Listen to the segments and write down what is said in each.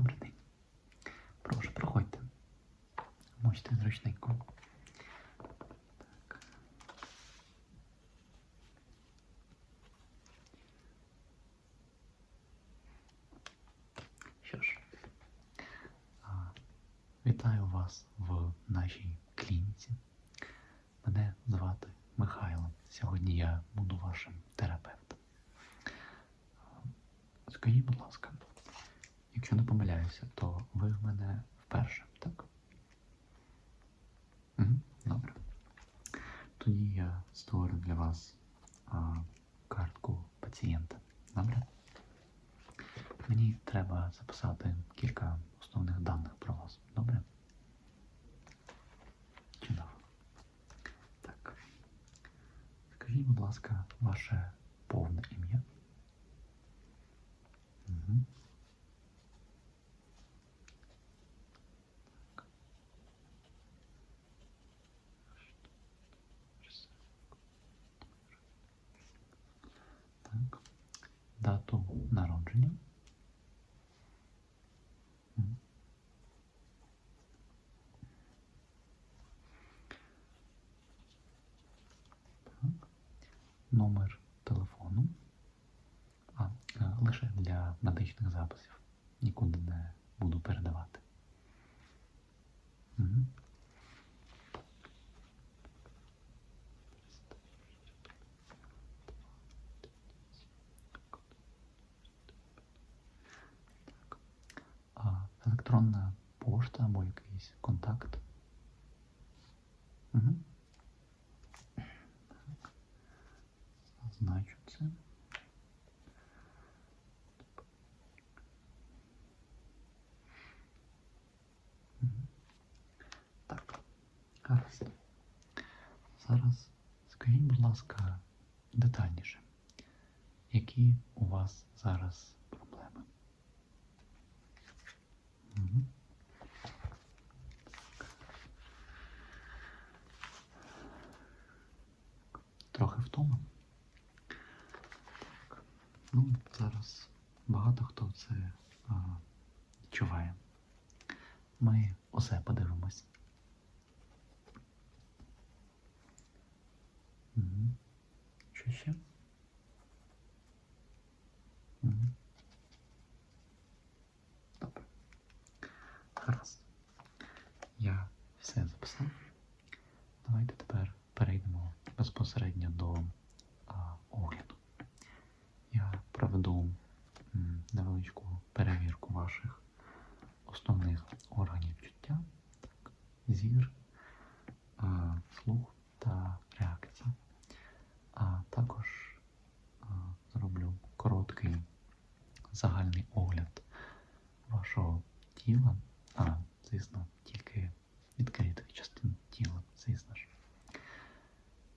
Добрий день. Прошу, проходьте. Можете зручненько. Так. Що ж, вітаю вас в нашій клініці. Мене звати Михайло. Сьогодні я буду вашим терапевтом. Скажіть, будь ласка, якщо не помиляюся, то ви в мене вперше, так? Добре. Тоді я створю для вас а, картку пацієнта. Добре? Мені треба записати кілька основних даних про вас. Добре? Чудово. Так. Скажіть, будь ласка, ваше повне ім'я. Угу. Так. Так. Дату народження. Мгм. Так. Номер телефону. А, е, лише для медичних записів. Нікуди не буду передавати. Мгм. Так. А електронна пошта або якийсь контакт. Угу. Так. Зазначу це. Зараз скажіть, будь ласка, детальніше, які у вас зараз усе. Угу. Що ще? Угу. Добре. Гаразд. Я все записав. Давайте тепер перейдемо безпосередньо до а, огляду. Я проведу м, невеличку перевірку ваших основних органів чуття, так, зір, а, слух та реакція. А також а, зроблю короткий загальний огляд вашого тіла, а, звісно, тільки відкритих частин тіла, звісно ж.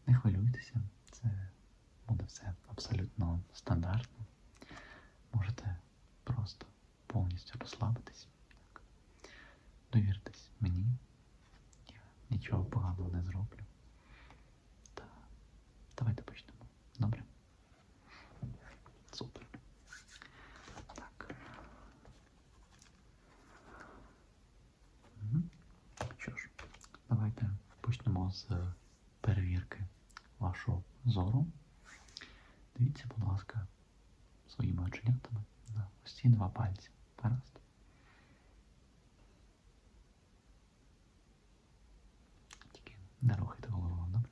Не хвилюйтеся, це буде все абсолютно стандартно. Можете просто повністю розслабитись. Так. Довіртесь мені, я нічого поганого не зроблю. Та давайте почнемо. Добре? Супер. Так. Мгм. Що ж, давайте почнемо з перевірки вашого зору. Дивіться, будь ласка, своїми оченятами на ось ці два пальці. Гаразд. Тільки не рухайте голову, добре?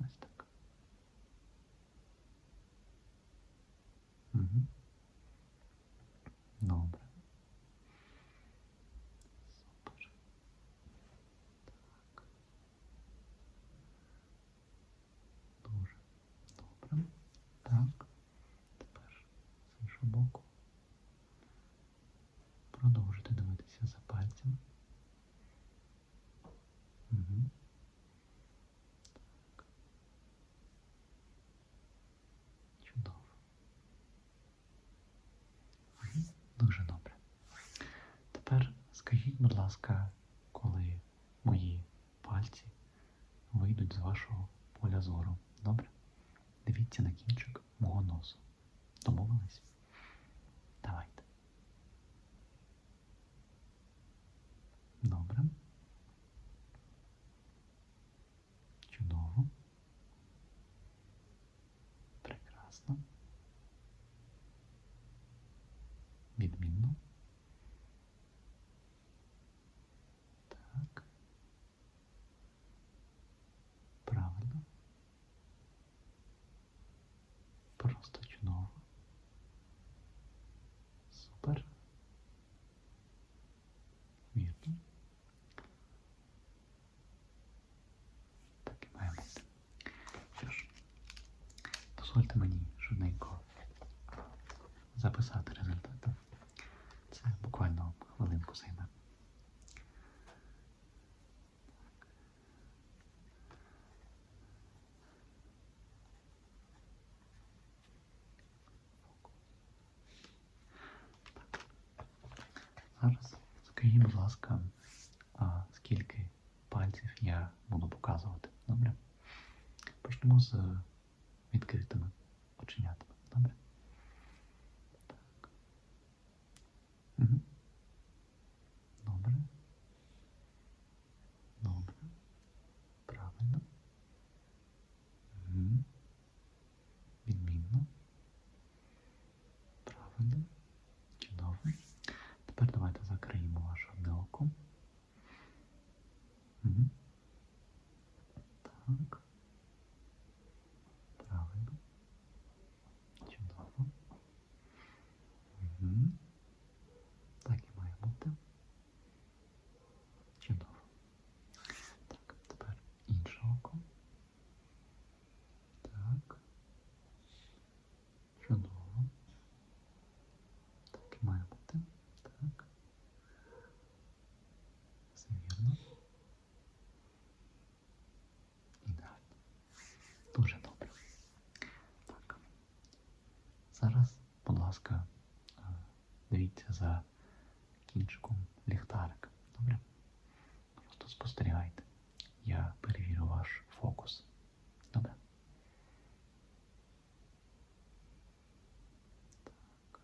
Ось так. Угу. Добре. Супер. Так. Дуже добре. Так. Тепер з іншого боку. Продовжуйте дивитися за пальцем. Угу. Так. Чудово. Мгм. Дуже добре. Тепер скажіть, будь ласка, коли мої пальці вийдуть з вашого поля зору. Добре? Дивіться на кінчик мого носу. Домовились? Давайте. Ясно. Відмінно. Так. Правильно. Просто чудово. Супер. Вірно. Так і має бути. Що ж, дозвольте мені швиденько Зараз скажіть, будь ласка, а скільки пальців я буду показувати. Добре? Почнемо з відкритими оченятами. Добре? Так. Угу. Добре. Добре. Правильно. Угу. Відмінно. Правильно. Чудово. Тепер давайте закриємо ваше одне око. Угу. Так. Правильно. Чудово. Угу. Так і має бути. Чудово. Так, тепер інше око. Так. Чудово. Так і має бути. Так. Все вірно. Ідеально. Дуже добре. Так. Зараз, будь ласка, е, дивіться за кінчиком ліхтарика. Добре? Просто спостерігайте. Я перевірю ваш фокус. Добре? Так.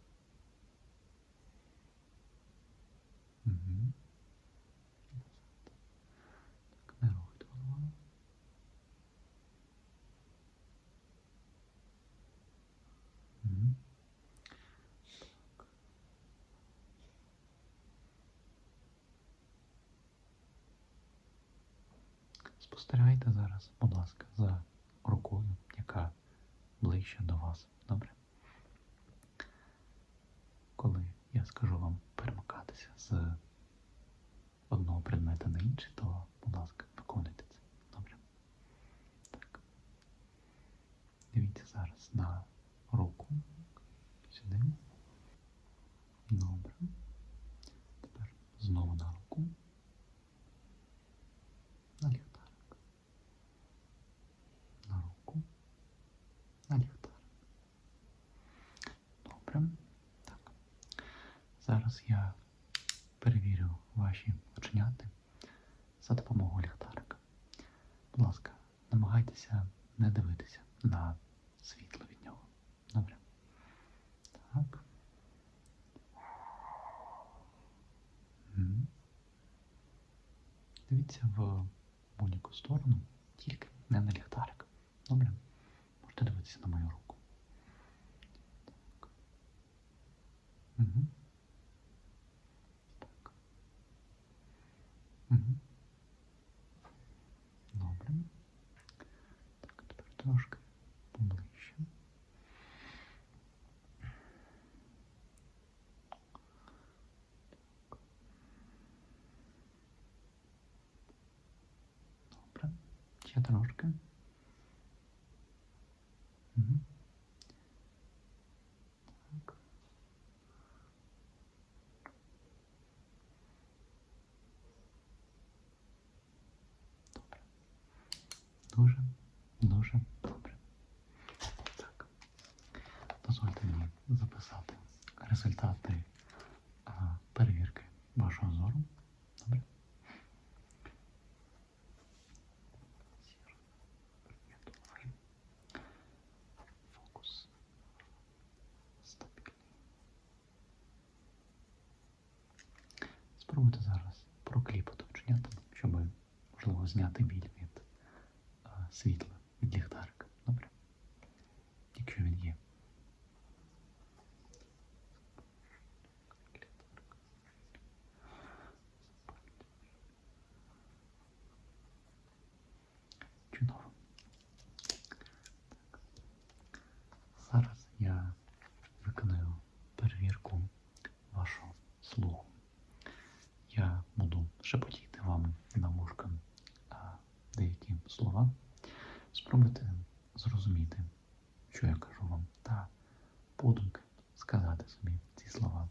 Угу. Так, не рухайте головою. Мгм. Так. Спостерігайте зараз, будь ласка, за рукою, яка ближче до вас. Добре? Коли я скажу вам перемикатися з одного предмета на інший, то, будь ласка, виконуйте це. Добре? Так. Дивіться зараз на руку. Сюди. Добре. Тепер знову на руку. На ліхтарик. На руку. На ліхтарик. Добре. Так. Зараз я перевірю ваші оченяти за допомогою ліхтарика. Будь ласка, намагайтеся не дивитися на світло від нього. Добре. Так. Дивіться в будь-яку сторону, тільки не на ліхтарик. Добре? Можете дивитися на мою руку. Так. Угу. Трошки. Угу. Так. Добре. Дуже, дуже Спробуйте зараз прокліпати оченятами, щоб можливо зняти біль від світла, rozumiem tie slova.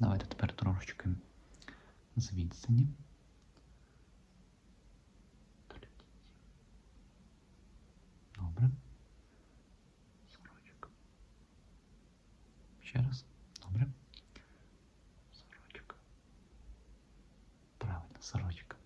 Давайте тепер трошечки з відстані. Добре. Сорочок. Ще раз. Добре. Сорочок. Правильно, сорочок.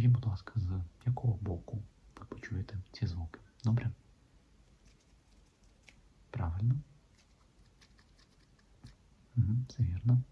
Скажіть, будь ласка, з якого боку ви почуєте ці звуки? Добре? Правильно? Угу, Це вірно.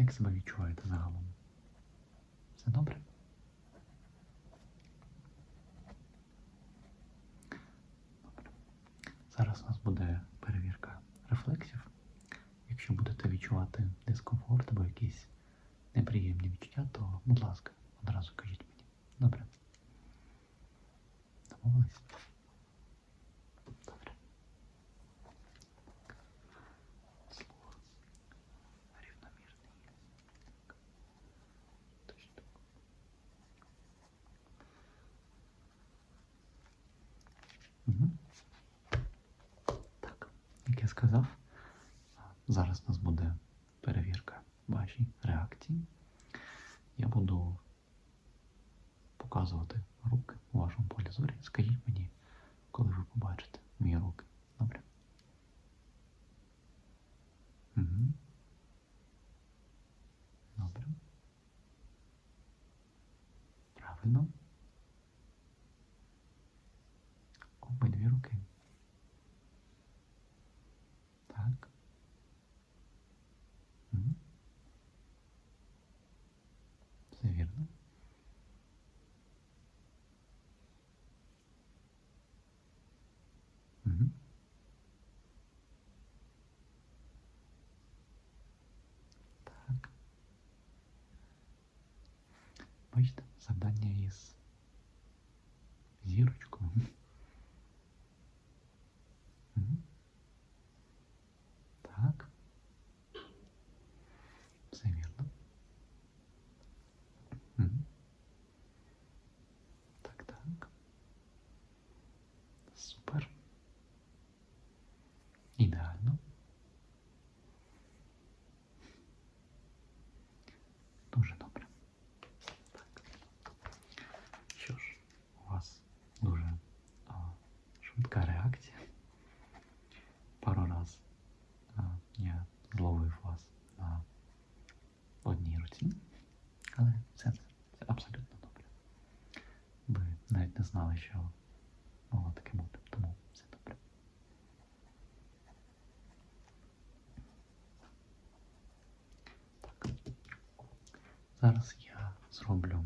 Як себе відчуваєте загалом? Все добре? Добре. Зараз у нас буде перевірка рефлексів. Якщо будете відчувати дискомфорт або якісь неприємні відчуття, то, будь ласка, одразу кажіть мені. Добре? Домовились? обычно задание из зирочку. що могло таке бути, тому все добре. Так. Зараз я зроблю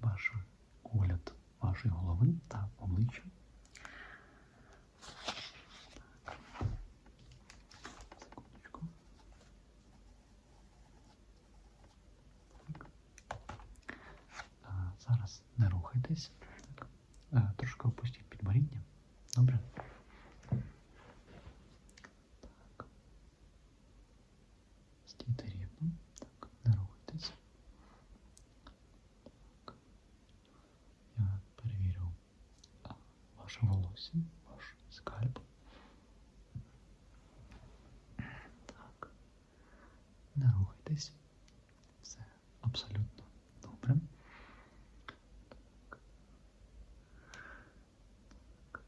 ваш огляд вашої голови та обличчя. Зараз не рухайтесь. Волосся, ваш скальп. Так. Не рухайтесь. Все абсолютно добре. Так. Так.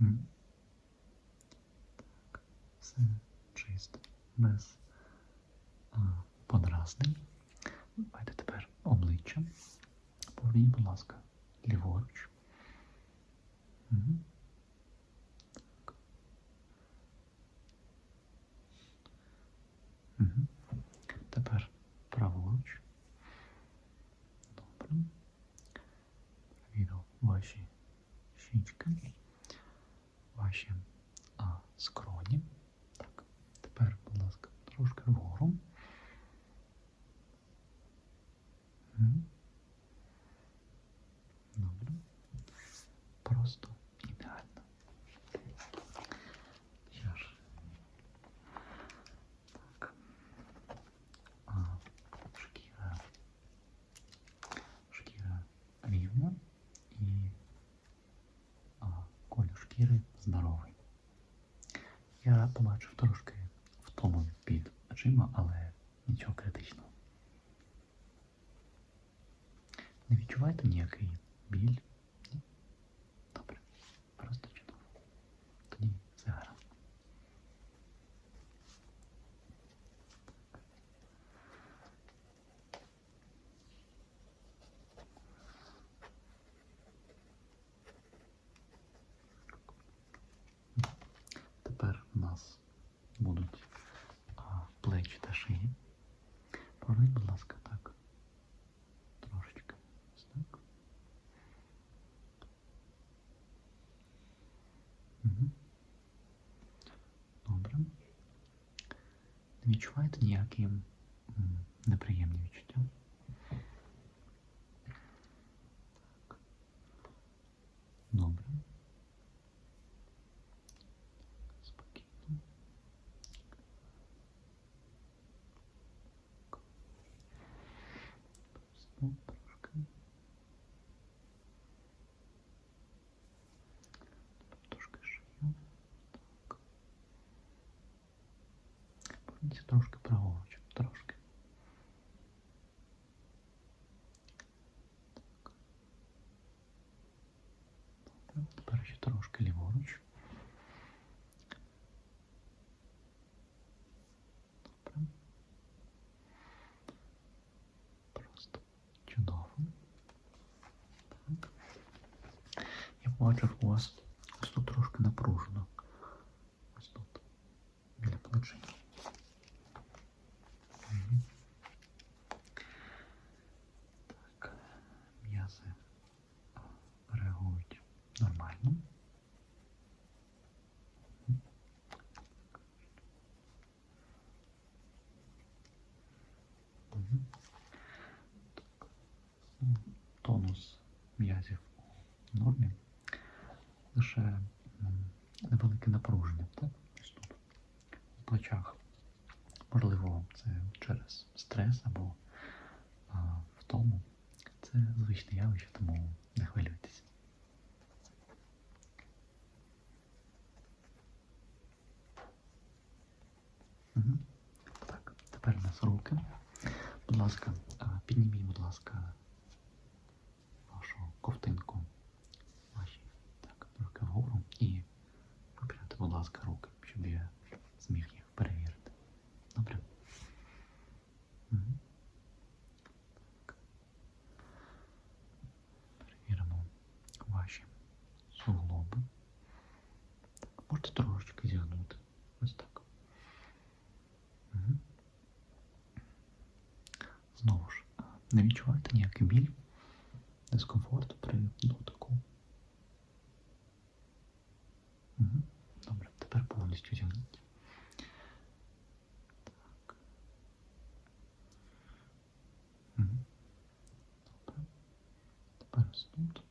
М. Так. Все чисто. Без а, подразнень. Давайте тепер обличчя. Поверніть, будь ласка, ліворуч. Мгм. Так. Мгм. Тепер праворуч. Добре. Перевірю ваші щічки, ваші а, скроні. Так. Тепер, будь ласка, трошки вгору. Мгм. Добре. Просто ідеально. Що ж. Так. А, шкіра. Шкіра рівна і а, колір шкіри здоровий. Я побачив трошки втому під очима, але нічого критичного. Не відчуваєте ніякий біль? Ні? Добре. Просто чудово. Тоді все гаразд. Тепер у нас будуть а, плечі та шиї. Поверніть, будь ласка, так. Трошечки. Ось так. Угу. Добре. Не відчуваєте ніякі неприємні відчуття? Так. Добре. Спокійно. Стоп, трошки. Трошки шию. Так. Поверніться трошки праворуч. Трошки. Так. Добре. Тепер ще трошки ліворуч. Добре. Просто чудово. Так. Я бачив у вас ось тут трошки напружено. Ось тут. Біля плечей. Мгм. Так. М'язи а, реагують нормально. Мгм. Мгм. Так. Ну, Тонус м'язів у нормі. Лише м, невелике напруження, так? Ось тут. В плечах. Можливо, це через стрес або а, втому. Це звичне явище, тому не хвилюйтесь. Угу. Так, тепер у нас руки. Будь ласка, підніміть, будь ласка, вашу ковтинку. Ваші. Так, руки вгору і випрямте, будь ласка, руки, щоб я зміг їх перевірити. Добре? Угу. Так. Перевіримо Можете трошечки зігнути. Ось так. Угу. Знову ж, а, не відчуваєте ніякий біль, дискомфорт при дотику. Угу. Добре, тепер повністю зігніть. Так. Угу. Добре. Тепер ось тут.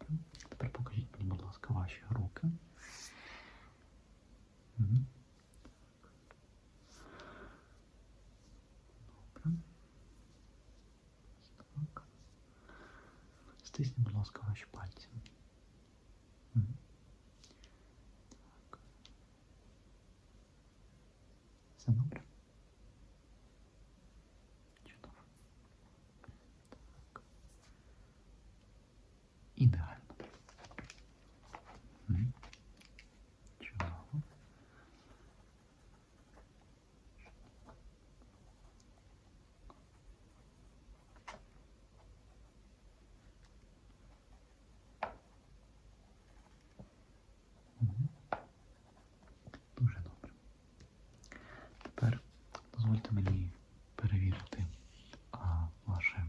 Добре. Тепер покажіть мені, будь ласка, ваші руки. Угу. Добре. Ось так. Стисніть, будь ласка, ваші пальці. Мгм. Так. Все добре? Чудово. Так. Ідеально. Мгм. Чудово. Мгм. Дуже добре. Тепер дозвольте мені перевірити а, ваше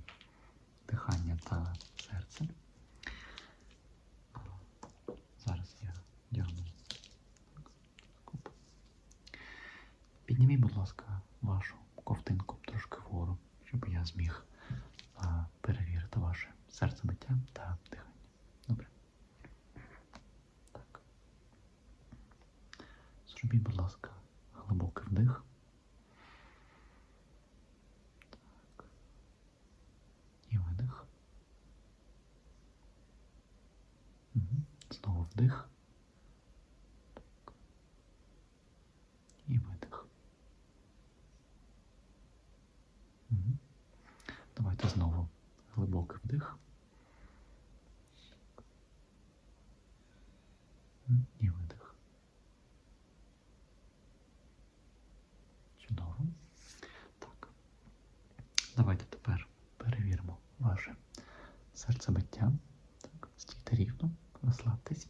дихання та серце. А, Зараз я дягну скоп. Підніміть, будь ласка, вашу ковтинку трошки вгору, щоб я зміг а, перевірити ваше серцебиття та дихання. Добре. Так. Зробіть, будь ласка, глибокий вдих. Так. І видих. Знову вдих. Так. І видих. Угу. Давайте знову глибокий вдих. І видих. Чудово. Так. Давайте тепер перевіримо ваше серцебиття. Так, стійте рівно, розслабтесь.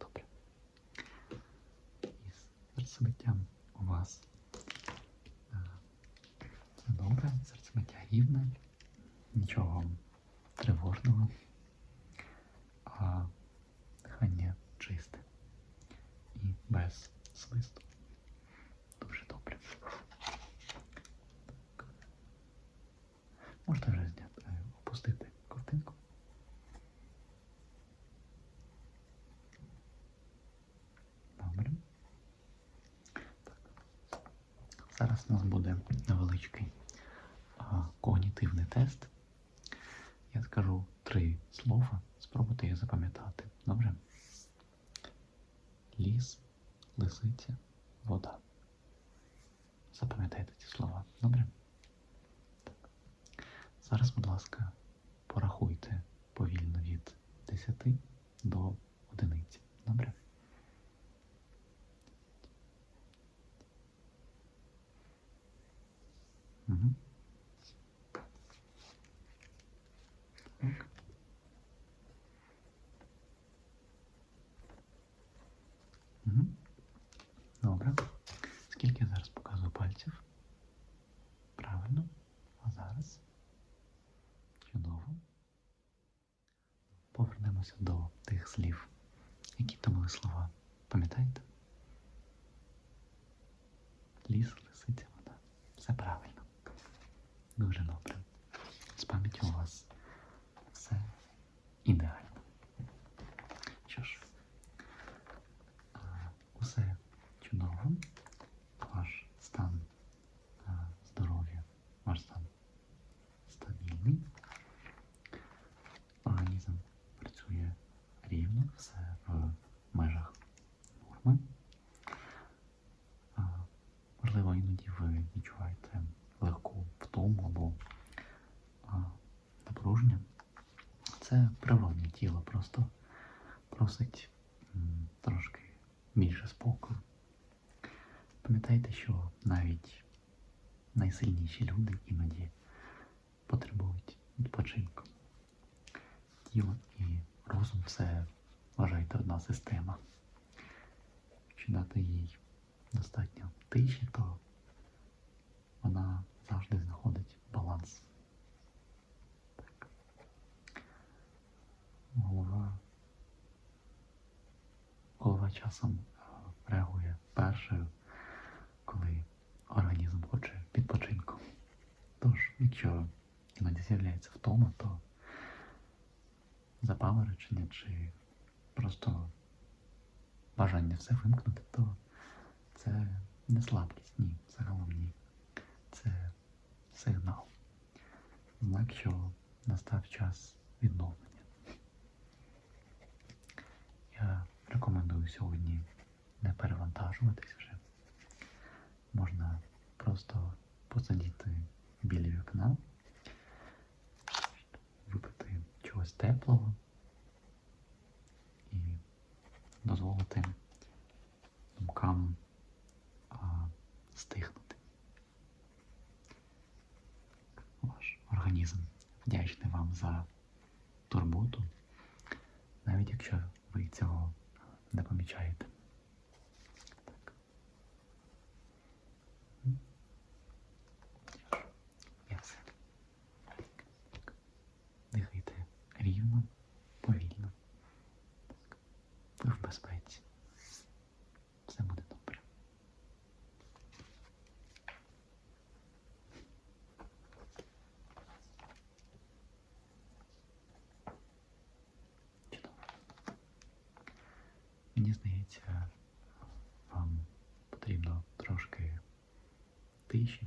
Добре. Із серцебиттям у вас е, все добре, серцебиття рівне, нічого тривожного, а дихання чисте і без свисту. Дуже добре. Можете вже зняти, е, опустити ковтинку. Добре. Так. Зараз у нас буде невеличкий когнітивний тест. Я скажу три слова, спробуйте їх запам'ятати. Добре? Ліс, лисиця, вода. Запам'ятайте ці слова. Добре? Так. Зараз, будь ласка, порахуйте повільно від 10 до одиниці. Добре? Угу. Так. Угу. Добре. Скільки я зараз показую пальців? Правильно. А зараз. Чудово. Повернемося до тих слів. Які то були слова? Пам'ятаєте? Ліс, лисиця, вода. Все правильно. Дуже добре. З пам'яттю у вас все ідеально. Що ж, а, усе чудово. Ваш стан а, здоров'я, ваш стан стабільний. Організм працює рівно, все в межах норми. А, Можливо, іноді ви відчуваєте легку втому або а, напруження. Це природне тіло, просто просить м, трошки більше спокою. Пам'ятайте, що навіть найсильніші люди іноді потребують відпочинку. Тіло і розум це вважайте одна система. Якщо дати їй достатньо тиші, то вона завжди знаходить баланс. Голова. Голова часом е, реагує першою, коли організм хоче відпочинку. Тож, якщо іноді з'являється втома, то запаморочення чи просто бажання все вимкнути, то це не слабкість, ні, загалом ні. Це сигнал. Знак, що настав час відновлення. Я рекомендую сьогодні не перевантажуватись вже. Можна просто посидіти біля вікна, випити чогось теплого і дозволити думкам а, стихнути. Ваш організм вдячний вам за турботу, навіть якщо ви цього не помічаєте. Так. М. Що ж, Я все. Так. Дихайте рівно, повільно. Так. Ви в безпеці. Все буде добре. Чудово. Мені здається, вам потрібно трошки тиші